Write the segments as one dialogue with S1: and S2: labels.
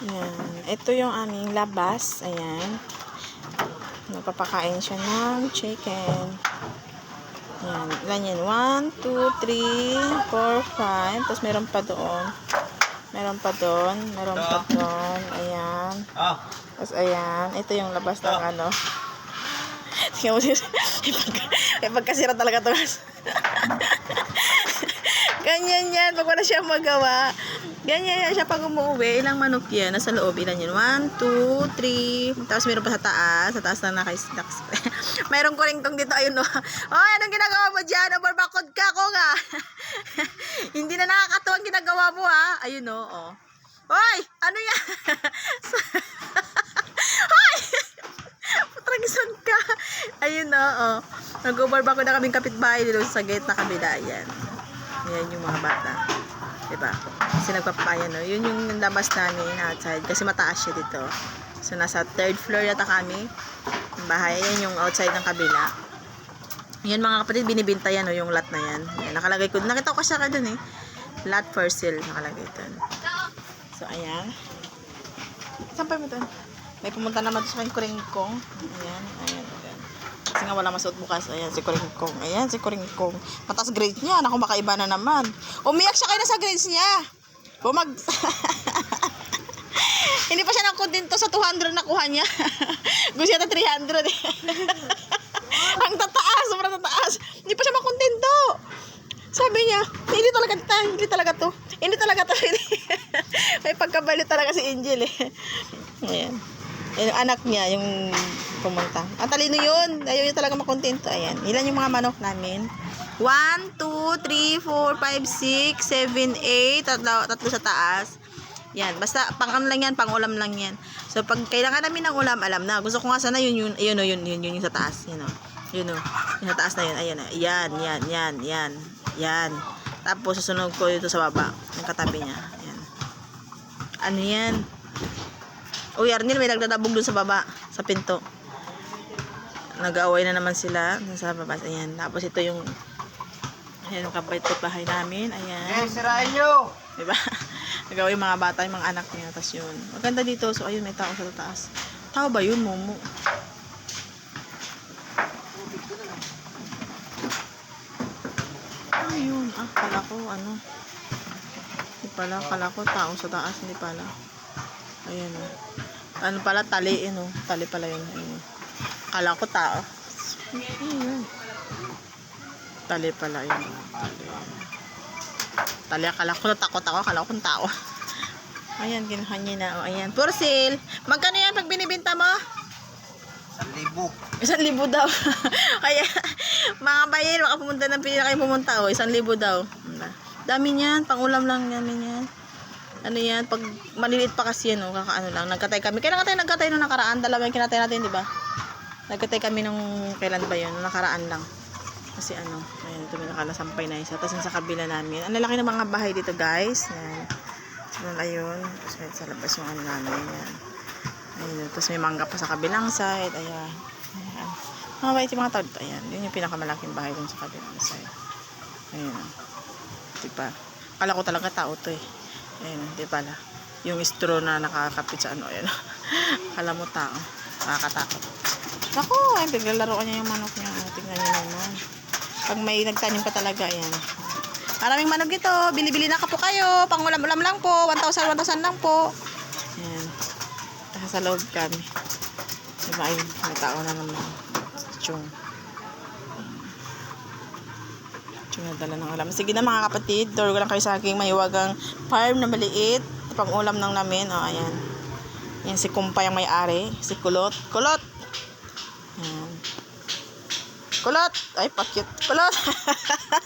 S1: Ayan. Ito yung aming labas. Ayan. Nagpapakain siya ng chicken. Ayan. Ilan yan? 1, 2, 3, 4, 5. Tapos meron pa doon. Meron pa doon. Meron pa doon. Ayan.
S2: Ah,
S1: Tapos ayan. Ito yung labas ng ano. Tingnan mo sis. May pagkasira talaga to. Ganyan yan. Pag wala siya magawa. Ganyan yan siya pag umuwi. Ilang manok yan? Nasa loob. Ilan yun? One, two, three. Tapos meron pa sa taas. Sa taas na naka-stocks. Mayroon ko rin tong dito. Ayun no. Oy, anong ginagawa mo dyan? Overbakod ka ko nga. Hindi na nakakatuwang ginagawa mo ha. Ayun no. Oh. Hoy! Ano yan? Hoy! Patragisan ka. Ayun na, oh. Nag-overback ko na kaming kapitbahay dito sa gate na kabila. Yan. Yan yung mga bata. Diba? Kasi nagpapayan, no? Yun yung labas namin outside. Kasi mataas siya dito. So, nasa third floor yata kami. Yung bahay. Yan yung outside ng kabila. Yan mga kapatid, binibinta yan, no? Yung lot na yan. yan nakalagay ko. Nakita ko kasi ka dun, eh. Lot for sale. Nakalagay dun. So, ayan. Saan pa mo dun? May pumunta naman sa akin Kuringkong. Ayan, ayan, nga wala masuot bukas. Ayan, si Kuringkong. Ayan, si Kuringkong. Mataas grade niya. Naku, makaiba na naman. Umiyak siya kayo na sa grades niya. Bumag... Hindi pa siya nakontento sa 200 na kuha niya. Gusto yata 300 eh. Ang tataas, sobrang tataas. Hindi pa siya makontento. Sabi niya, hindi talaga to, hindi talaga to. Hindi talaga to. May pagkabalit talaga si Angel eh. Ayan. Yung anak niya, yung pumunta. Ang talino yun. Ayaw niya talaga makontento. Ayan. Ilan yung mga manok namin? 1, 2, 3, 4, 5, 6, 7, 8. Tatlo, tatlo sa taas. Yan. Basta pang ano lang yan, pang ulam lang yan. So pag kailangan namin ng ulam, alam na. Gusto ko nga sana yun, yun, yun, yun, yun, yun, yung sa taas. Yun, o. Yun, o. Yung sa taas na yun. Ayan, o. Yan, yan, yan, yan. Yan. Tapos susunod ko dito sa baba. Yung katabi niya. Yan. Ano yan? Uy, Arnil, may nagdadabog dun sa baba, sa pinto. Nag-aaway na naman sila sa baba. Ayan. Tapos ito yung ayan yung kapit bahay namin. Ayan.
S2: eh, sirain nyo!
S1: Diba? Nag-aaway mga bata, yung mga anak niya. Tapos yun. Maganda dito. So, ayun, may tao sa taas. Tao ba yun, Momo? Ano yun? Ah, kala ko, ano. Hindi pala, kala ko tao sa taas. Hindi pala. Ayan, oh. Ano pala, tali, yun, oh. Tali pala yun. Ayun. Kala ko tao. Tali pala yun. Tali. Tali, akala ko natakot ako. Akala ko tao. Ayan, kinuha niya na. O, ayan. For sale. Magkano yan pag binibinta mo?
S2: Sa libo.
S1: Isang libo daw. Kaya, mga bayan, baka pumunta ng pili na kayo pumunta. O, isang libo daw. Dami niyan. Pangulam lang namin yan. Ano yan? Pag maliliit pa kasi yan, o, kakaano lang. Nagkatay kami. Kailan tayo nagkatay nung nakaraan? Dalawa yung kinatay natin, di ba? Nagkatay kami nung kailan ba yun? Nakaraan lang. Kasi ano, ayun, ito may nakalasampay na isa. Tapos sa kabila namin. Ang lalaki ng mga bahay dito, guys. Yan. So, ayun. Tapos may sa labas yung ano namin. Yan. Ayun. Tapos may mangga pa sa kabilang side. Ayan. Ayan. Mga bait yung mga tao dito. Ayan. Yun yung pinakamalaking bahay dun sa kabilang side. Ayan. Diba? Kala ko talaga tao to eh. Ayan. Di pala. Yung straw na nakakapit sa ano. Ayan. Kala mo tao. Nakakatakot. Ako, ay, pinaglalaroan niya yung manok niya. Tingnan niyo naman. Pag may nagtanim pa talaga, ayan. Maraming manok ito. Bili-bili na ka po kayo. Pang ulam-ulam lang po. 1,000, 1,000 lang po. Ayan. Nasa loob kami. Diba, ayun. May tao na naman. Chung. Chung na dala ng ulam. Sige na mga kapatid. Door ko lang kayo sa aking mahiwagang farm na maliit. Pang ulam ng namin. O, ayan. Yan si Kumpay ang may-ari. Si Kulot. Kulot! Kulot! Ay, pakit. Kulot!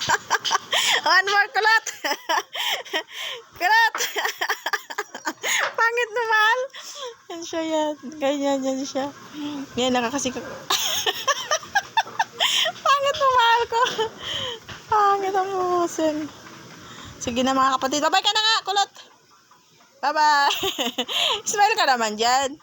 S1: One more kulot! kulot! Pangit naman! Yan siya yan. Ganyan yan siya. Yan, nakakasik. Pangit na mahal ko. Pangit ang busin. Sige na mga kapatid. Bye-bye ka na nga, kulot! Bye-bye! Smile ka naman dyan.